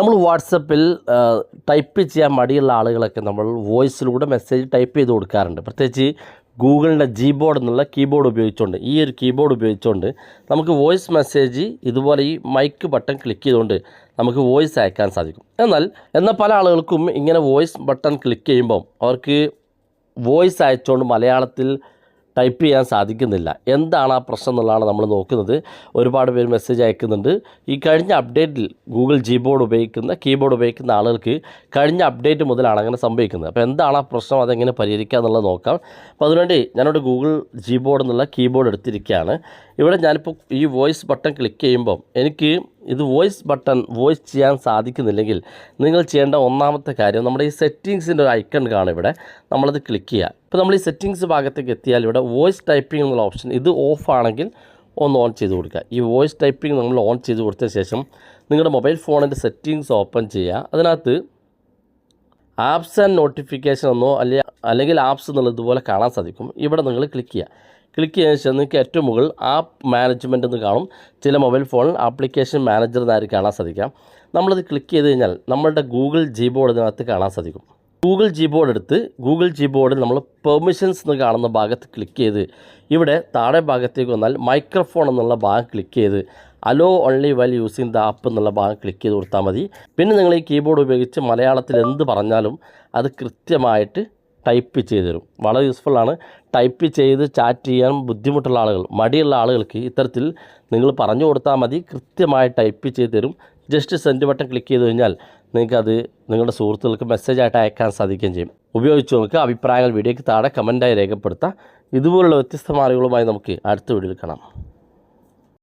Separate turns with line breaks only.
നമ്മൾ വാട്സപ്പിൽ ടൈപ്പ് ചെയ്യാൻ മടിയുള്ള ആളുകളൊക്കെ നമ്മൾ വോയിസിലൂടെ മെസ്സേജ് ടൈപ്പ് ചെയ്ത് കൊടുക്കാറുണ്ട്. പ്രത്യേകിച്ച് ഗൂഗിളിന്റെ ജീബോർഡ് എന്നുള്ള കീബോർഡ് ഉപയോഗിച്ചുകൊണ്ട് ഈ ഒരു കീബോർഡ് ഉപയോഗിച്ചുകൊണ്ട് നമുക്ക് വോയിസ് മെസ്സേജ് ഇതുപോലെ ഈ മൈക്ക് ബട്ടൺ ക്ലിക്ക് ചെയ്തുകൊണ്ട് നമുക്ക് വോയിസ് അയക്കാൻ സാധിക്കും. എന്നാൽ എന്നാൽ പല ആളുകൾക്കും ഇങ്ങനെ വോയിസ് ബട്ടൺ ക്ലിക്ക് ചെയ്യുമ്പം അവർക്ക് വോയിസ് അയച്ചുകൊണ്ട് മലയാളത്തിൽ ടൈപ്പ് ചെയ്യാൻ സാധിക്കുന്നില്ല. എന്താണ് ആ പ്രശ്നം എന്നുള്ളതാണ് നമ്മൾ നോക്കുന്നത്. ഒരുപാട് പേര് മെസ്സേജ് അയക്കുന്നുണ്ട്. ഈ കഴിഞ്ഞ അപ്ഡേറ്റിൽ ഗൂഗിൾ ജി ബോർഡ് ഉപയോഗിക്കുന്ന കീബോർഡ് ഉപയോഗിക്കുന്ന ആളുകൾക്ക് കഴിഞ്ഞ അപ്ഡേറ്റ് മുതലാണ് അങ്ങനെ സംഭവിക്കുന്നത്. അപ്പോൾ എന്താണ് ആ പ്രശ്നം? അതെങ്ങനെ പരിഹരിക്കുക എന്നുള്ളത് നോക്കാം. അപ്പോൾ അതുകൊണ്ട് ഞാനിവിടെ ഗൂഗിൾ ജി ബോർഡ് എന്നുള്ള കീബോർഡ് എടുത്തിരിക്കുകയാണ്. ഇവിടെ ഞാനിപ്പോൾ ഈ വോയിസ് ബട്ടൺ ക്ലിക്ക് ചെയ്യുമ്പോൾ എനിക്ക് ഇത് വോയിസ് ബട്ടൺ വോയിസ് ചെയ്യാൻ സാധിക്കുന്നില്ലെങ്കിൽ നിങ്ങൾ ചെയ്യേണ്ട ഒന്നാമത്തെ കാര്യം നമ്മുടെ ഈ സെറ്റിങ്സിന്റെ ഒരു ഐക്കൺ കാണും ഇവിടെ. നമ്മളത് ക്ലിക്ക് ചെയ്യുക. ഇപ്പോൾ നമ്മൾ ഈ സെറ്റിങ്സ് ഭാഗത്തേക്ക് എത്തിയാൽ ഇവിടെ വോയിസ് ടൈപ്പിംഗ് എന്നുള്ള ഓപ്ഷൻ ഇത് ഓഫ് ആണെങ്കിൽ ഒന്ന് ഓൺ ചെയ്ത് കൊടുക്കുക. ഈ വോയിസ് ടൈപ്പിംഗ് നമ്മൾ ഓൺ ചെയ്ത് കൊടുത്ത ശേഷം നിങ്ങളുടെ മൊബൈൽ ഫോണിന്റെ സെറ്റിങ്സ് ഓപ്പൺ ചെയ്യുക. അതിനകത്ത് ആപ്സ് ആൻഡ് നോട്ടിഫിക്കേഷൻ എന്നോ അല്ലെങ്കിൽ ആപ്സ് എന്നുള്ളത് ഇതുപോലെ കാണാൻ സാധിക്കും. ഇവിടെ നിങ്ങൾ ക്ലിക്ക് ചെയ്യുക. ക്ലിക്ക് ചെയ്തതിന് ശേഷം നിങ്ങൾക്ക് ഏറ്റവും മുകളിൽ ആപ്പ് മാനേജ്മെന്റ് എന്ന് കാണും. ചില മൊബൈൽ ഫോണിൽ ആപ്ലിക്കേഷൻ മാനേജർ എന്നായി കാണാൻ സാധിക്കാം. നമ്മളത് ക്ലിക്ക് ചെയ്ത് കഴിഞ്ഞാൽ നമ്മളുടെ ഗൂഗിൾ ജി ബോർഡ് ഇതിനകത്ത് കാണാൻ സാധിക്കും. ഗൂഗിൾ ജി ബോർഡ് എടുത്ത് ഗൂഗിൾ ജി ബോർഡിൽ നമ്മൾ പെർമിഷൻസ് എന്ന് കാണുന്ന ഭാഗത്ത് ക്ലിക്ക് ചെയ്ത് ഇവിടെ താഴെ ഭാഗത്തേക്ക് വന്നാൽ മൈക്രോഫോൺ എന്നുള്ള ഭാഗം ക്ലിക്ക് ചെയ്ത് allow only while using the app എന്നുള്ള ഭാഗം ക്ലിക്ക് ചെയ്ത് കൊടുത്താൽ മതി. പിന്നെ നിങ്ങൾ ഈ കീബോർഡ് ഉപയോഗിച്ച് മലയാളത്തിൽ എന്ത് പറഞ്ഞാലും അത് കൃത്യമായിട്ട് ടൈപ്പ് ചെയ്ത് തരും. വളരെ യൂസ്ഫുള്ളാണ് ടൈപ്പ് ചെയ്ത് ചാറ്റ് ചെയ്യാൻ ബുദ്ധിമുട്ടുള്ള ആളുകൾ മടിയുള്ള ആളുകൾക്ക് ഇത്തരത്തിൽ നിങ്ങൾ പറഞ്ഞു കൊടുത്താൽ മതി. കൃത്യമായി ടൈപ്പ് ചെയ്ത് തരും. ജസ്റ്റ് സെൻഡ് ബട്ടൺ ക്ലിക്ക് ചെയ്ത് കഴിഞ്ഞാൽ നിങ്ങൾക്കത് നിങ്ങളുടെ സുഹൃത്തുക്കൾക്ക് മെസ്സേജായിട്ട് അയക്കാൻ സാധിക്കുകയും ചെയ്യും. ഉപയോഗിച്ച് നമുക്ക് അഭിപ്രായങ്ങൾ വീഡിയോയ്ക്ക് താഴെ കമന്റായി രേഖപ്പെടുത്താം ഇതുപോലുള്ള വ്യത്യസ്ത മാർഗങ്ങളുമായി നമുക്ക് അടുത്ത വീഡിയോയിൽ കാണാം.